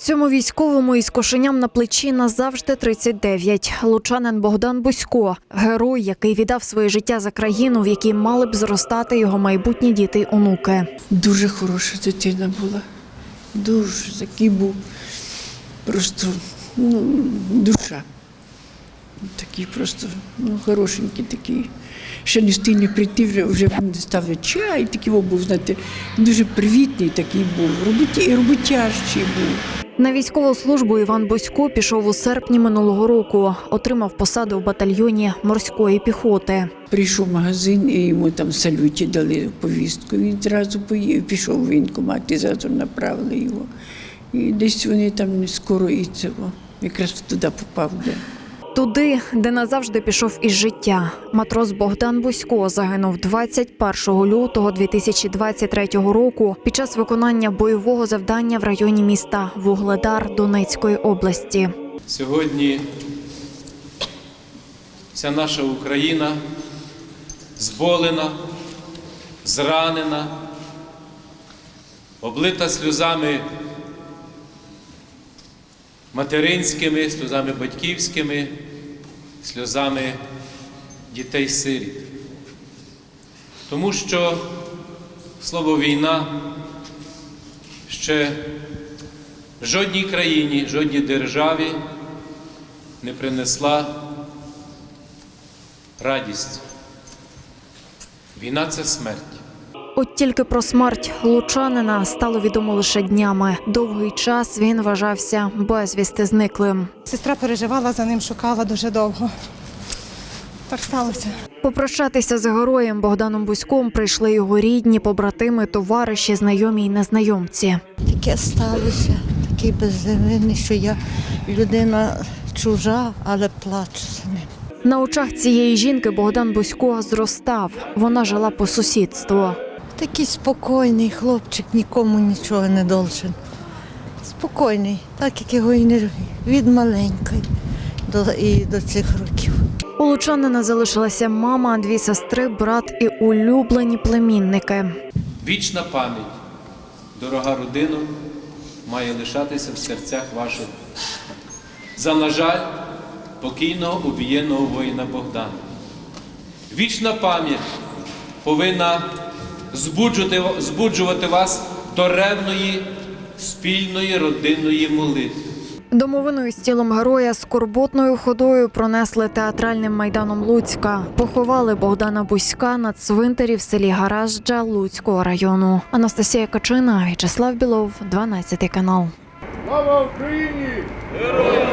Цьому військовому із кошеням на плечі назавжди 39. Лучанин Богдан Бусько, герой, який віддав своє життя за країну, в якій мали б зростати його майбутні діти й онуки. Дуже хороша дитина була. Дуже такий був. Просто ну, душа. Такий просто ну, хорошенький такий. Ще не встиг не прийти, вже, вже ставить чай, такий був, знаєте, дуже привітний такий був, роботящий був. На військову службу Іван Босько пішов у серпні минулого року. Отримав посаду в батальйоні морської піхоти. Прийшов в магазин і йому там салюті дали повістку. Він зразу пішов в воєнкомат і зразу направили його. І десь вони там скоро і цього, якраз туди попав. Де. Туди, де назавжди пішов із життя. Матрос Богдан Бусько загинув 21 лютого 2023 року під час виконання бойового завдання в районі міста Вугледар Донецької області. Сьогодні вся наша Україна зболена, зранена, облита сльозами материнськими, сльозами батьківськими, сльозами дітей-сиріт. Тому що слово війна ще жодній країні, жодній державі не принесла радість. Війна це смерть. От тільки про смерть лучанина стало відомо лише днями. Довгий час він вважався безвісти зниклим. Сестра переживала за ним, шукала дуже довго. Так сталося. Попрощатися з героєм Богданом Буськом прийшли його рідні, побратими, товариші, знайомі й незнайомці. Таке сталося, такий безземельний, що я людина чужа, але плачу за ним. На очах цієї жінки Богдан Бусько зростав. Вона жила по сусідству. Такий спокійний хлопчик, нікому нічого не должен. Спокійний, так як його і не від маленької до, і до цих років. У Лучанина залишилася мама, дві сестри, брат і улюблені племінники. Вічна пам'ять, дорога родина, має лишатися в серцях ваших. За, на жаль, покійного убієного воїна Богдана. Вічна пам'ять повинна збуджувати, збуджувати вас до ревної спільної родинної молитви. Домовиною з тілом героя скорботною ходою пронесли театральним майданом Луцька. Поховали Богдана Буська на цвинтарі в селі Гаражджа Луцького району. Анастасія Качина, В'ячеслав Білов, 12 канал. Слава Україні! Героям